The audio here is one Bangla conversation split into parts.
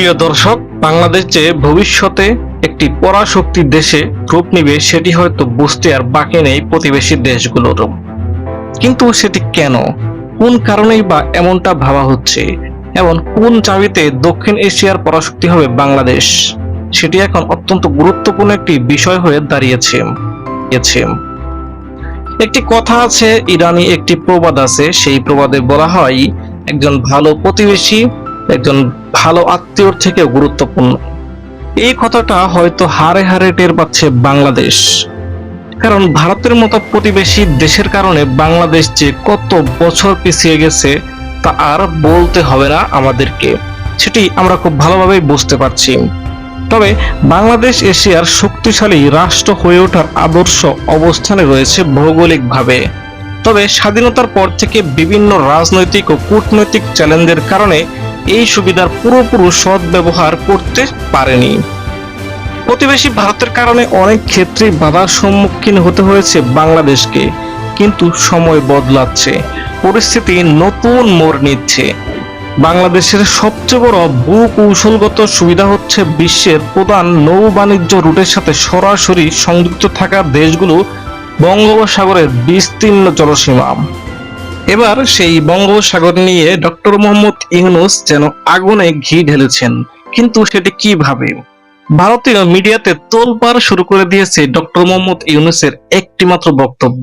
প্রিয় দর্শক, বাংলাদেশ যে ভবিষ্যতে একটি পরাশক্তি দেশে রূপ নিবে, সেটি হয়তো বুঝতে আর বাকি নেই প্রতিবেশী দেশগুলোর কিন্তু সেটি কেন? কোন কারণেই বা এমনটা ভাবা হচ্ছে? এবং কোন চাবিতে দক্ষিণ এশিয়ার পরাশক্তি হবে বাংলাদেশ? সেটি এখন অত্যন্ত গুরুত্বপূর্ণ একটি বিষয় হয়ে দাঁড়িয়েছে। একটি কথা আছে, ইরানি একটি প্রবাদ আছে, সেই প্রবাদে বলা হয়, একজন ভালো প্রতিবেশী একজন ভালো আত্মীয়র থেকে গুরুত্বপূর্ণ। এই কথাটা হয়তো হারে হারে টের পাচ্ছে বাংলাদেশ। কারণ ভারতের মতো প্রতিবেশী দেশের কারণে বাংলাদেশ যে কত বছর পিছিয়ে গেছে, তা আর বলতে হবে না আমাদেরকে। সেটি আমরা খুব ভালোভাবেই বুঝতে পারছি। তবে বাংলাদেশ এশিয়ার শক্তিশালী রাষ্ট্র হয়ে ওঠার আদর্শ অবস্থানে রয়েছে ভৌগোলিকভাবে। তবে স্বাধীনতার পর থেকে বিভিন্ন রাজনৈতিক ও কূটনৈতিক চ্যালেঞ্জের কারণে এই সুবিধার পুরোপুরি সদ্ব্যবহার করতে পারেনি। প্রতিবেশী ভারতের কারণে অনেক ক্ষেত্রেই বাধার সম্মুখীন হতে হয়েছে বাংলাদেশকে, কিন্তু সময় বদলাচ্ছে, পরিস্থিতি নতুন মোড় নিচ্ছে। বাংলাদেশের সবচেয়ে বড় ভূ কৌশলগত সুবিধা হচ্ছে বিশ্বের প্রধান নৌ বাণিজ্য রুটের সাথে সরাসরি সংযুক্ত থাকা দেশগুলো বঙ্গোপসাগরের বিস্তীর্ণ জলসীমা। এবার সেই বঙ্গোপসাগর নিয়ে ডক্টর মোহাম্মদ ইউনুস যেন আগুনে ঘি ঢেলেছেন, কিন্তু সেটি কীভাবে? ভারতীয় মিডিয়াতে তোলপাড় শুরু করে দিয়েছে ডক্টর মোহাম্মদ ইউনুসের একটি মাত্র বক্তব্য।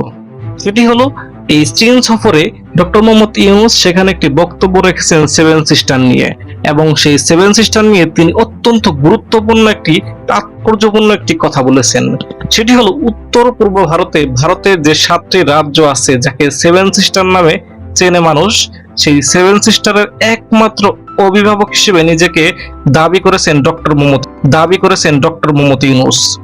সেটি হলো এই চীন সফরে ডক্টর মোহাম্মদ ইউনুস সেখানে একটি বক্তব্য রেখেছেন সেভেন সিস্টার নিয়ে। এবং সেই সেভেন সিস্টার নিয়ে তিনি অত্যন্ত গুরুত্বপূর্ণ একটি, তাৎপর্যপূর্ণ একটি কথা বলেছেন। সেটি হলো উত্তর পূর্ব ভারতে ভারতের যে সাতটি রাজ্য আছে যাকে সেভেন সিস্টার নামে চেনে মানুষ, সেই সেভেন সিস্টারের একমাত্র অভিভাবক হিসেবে নিজেকে দাবি করেছেন ডক্টর মোহাম্মদ, দাবি করেছেন ডক্টর মোহাম্মদ ইউনুস।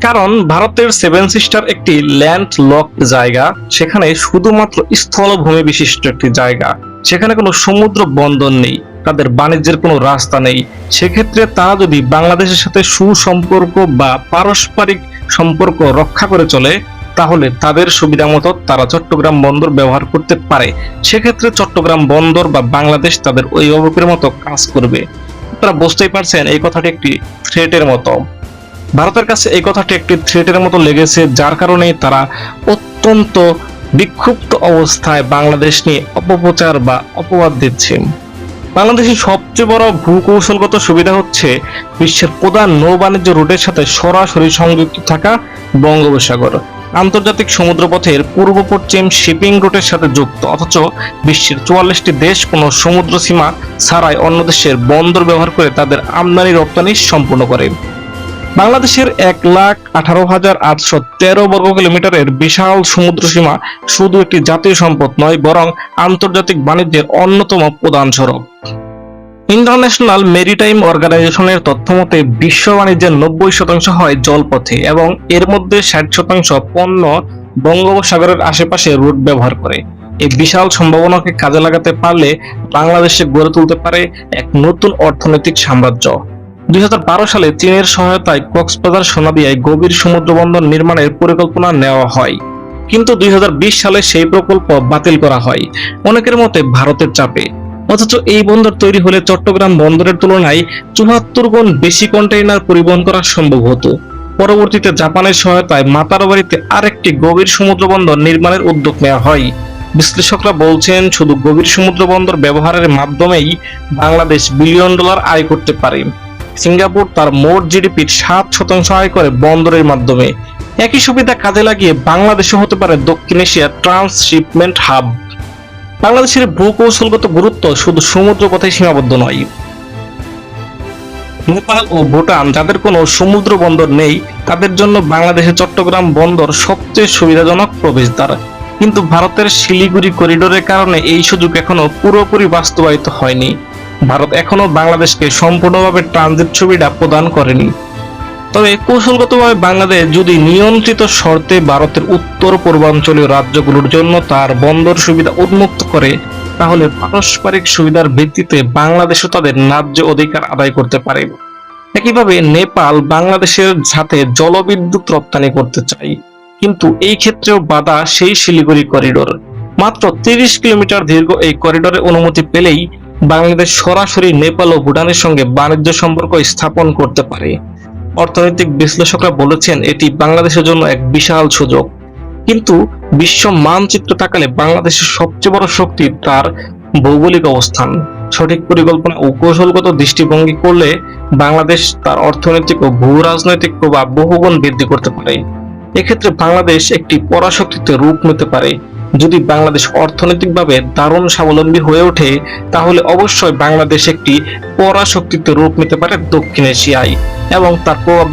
কারণ ভারতের সেভেন সিস্টার একটি ল্যান্ড লক জায়গা, সেখানে শুধুমাত্র স্থলভূমি বিশিষ্ট একটি জায়গা। সেখানে কোনো সমুদ্র বন্দর নেই, তাদের বাণিজ্যের কোনো রাস্তা নেই। সেক্ষেত্রে তারা যদি বাংলাদেশের সাথে সুসম্পর্ক বা পারস্পরিক সম্পর্ক রক্ষা করে চলে, তাহলে তাদের সুবিধা মতো তারা চট্টগ্রাম বন্দর ব্যবহার করতে পারে। সেক্ষেত্রে চট্টগ্রাম বন্দর বা বাংলাদেশ তাদের অভিভাবকের মতো কাজ করবে। আপনারা বুঝতেই পারছেন এই কথাটি একটি থ্রেটের মতো। ভারতের কাছে এই কথাটি একটি থ্রেটের মতো লেগেছে, যার কারণে তারা অত্যন্ত বিক্ষুব্ধ অবস্থায় বাংলাদেশ নিয়ে অপপ্রচার বা অপবাদ দিচ্ছে। বাংলাদেশের সবচেয়ে বড় ভূকৌশলগত সুবিধা হচ্ছে বিশ্বের প্রধান নৌ বাণিজ্য রুটের সাথে সরাসরি সংযুক্ত থাকা বঙ্গোপসাগর। আন্তর্জাতিক সমুদ্রপথের পূর্ব পশ্চিম শিপিং রুটের সাথে যুক্ত, অথচ বিশ্বের চুয়াল্লিশটি দেশ কোনো সমুদ্র সীমা ছাড়াই অন্য দেশের বন্দর ব্যবহার করে তাদের আমদানি রপ্তানি সম্পূর্ণ করে। বাংলাদেশের এক লাখ আঠারো হাজার আটশো তেরো বর্গ কিলোমিটারের বিশাল সমুদ্র সীমা শুধু একটি জাতীয় সম্পদ নয়, বরং আন্তর্জাতিক বাণিজ্যের অন্যতম প্রধান সড়ক। ইন্টারন্যাশনাল মেরিটাইম অর্গানাইজেশনের তথ্যমতে বিশ্ব বাণিজ্যের নব্বই শতাংশ হয় জলপথে এবং এর মধ্যে ষাট শতাংশ পণ্য বঙ্গোপসাগরের আশেপাশে রুট ব্যবহার করে। এই বিশাল সম্ভাবনাকে কাজে লাগাতে পারলে বাংলাদেশে গড়ে তুলতে পারে এক নতুন অর্থনৈতিক সাম্রাজ্য। দুই হাজার বারো সালে চীনের সহায়তায় কক্সবাজার সোনাদিয়ায় গভীর সমুদ্র বন্দর নির্মাণের পরিকল্পনা নেওয়া হয়। কিন্তু দুই হাজার বিশ সালে সেই প্রকল্প বাতিল করা হয়, অনেকের মতে ভারতের চাপে। অথচ এই বন্দর তৈরি হলে চট্টগ্রাম বন্দরের তুলনায় চুয়াত্তর গুণ বেশি কন্টেইনার পরিবহন করা সম্ভব হতো। পরবর্তীতে জাপানের সহায়তায় মাতারবাড়িতে আরেকটি গভীর সমুদ্র বন্দর নির্মাণের উদ্যোগ নেওয়া হয়। বিশ্লেষকরা বলছেন, শুধু গভীর সমুদ্র বন্দর ব্যবহারের মাধ্যমেই বাংলাদেশ বিলিয়ন ডলার আয় করতে পারে। সিঙ্গাপুর তার মোট জিডিপির সাত শতাংশ আয় করে বন্দরের মাধ্যমে। একই সুবিধা কাজে লাগিয়ে বাংলাদেশে হতে পারে দক্ষিণ এশিয়ার ট্রান্সশিপমেন্ট হাব। বাংলাদেশের ভূকৌশলগত গুরুত্ব শুধু সমুদ্র পথে সীমাবদ্ধ নয়। নেপাল ও ভুটান, যাদের কোনো সমুদ্র বন্দর নেই, তাদের জন্য বাংলাদেশের চট্টগ্রাম বন্দর সবচেয়ে সুবিধাজনক প্রবেশদ্বার। কিন্তু ভারতের শিলিগুড়ি করিডোরের কারণে এই সুযোগ এখনও পুরোপুরি বাস্তবায়িত হয়নি। ভারত এখনও বাংলাদেশকে সম্পূর্ণভাবে ট্রানজিট সুবিধা প্রদান করেনি। তবে কৌশলগতভাবে বাংলাদেশ যদি নিয়ন্ত্রিত শর্তে ভারতের উত্তর পূর্বাঞ্চলীয় রাজ্যগুলোর জন্য তার বন্দর সুবিধা উন্মুক্ত করে, তাহলে পারস্পরিক সুবিধার ভিত্তিতে বাংলাদেশও তাদের ন্যায্য অধিকার আদায় করতে পারে। একইভাবে নেপাল বাংলাদেশের সাথে জলবিদ্যুৎ রপ্তানি করতে চায়, কিন্তু এই ক্ষেত্রেও বাধা সেই শিলিগুড়ি করিডোর। মাত্র তিরিশ কিলোমিটার দীর্ঘ এই করিডোরের অনুমতি পেলেই বাংলাদেশ সরাসরি নেপাল ও ভুটানের সঙ্গে বাণিজ্য সম্পর্ক স্থাপন করতে পারে। অর্থনৈতিক বিশ্লেষকরা বলেছেন, এটি বাংলাদেশের জন্য এক বিশাল সুযোগ। কিন্তু বিশ্ব মানচিত্র তাকালে বাংলাদেশের সবচেয়ে বড় শক্তি তার ভৌগোলিক অবস্থান। সঠিক পরিকল্পনা ও কৌশলগত দৃষ্টিভঙ্গি করলে বাংলাদেশ তার অর্থনৈতিক ও ভূ রাজনৈতিক প্রভাব বহুগুণ বৃদ্ধি করতে পারে। এক্ষেত্রে বাংলাদেশ একটি পরাশক্তিতে রূপ নিতে পারে। যদি বাংলাদেশ অর্থনৈতিকভাবে দারুণ স্বাবলম্বী হয়ে ওঠে, তাহলে অবশ্যই বাংলাদেশ একটি পরাশক্তিতে রূপ নিতে পারে দক্ষিণ এশিয়ায় এবং তার প্রভাব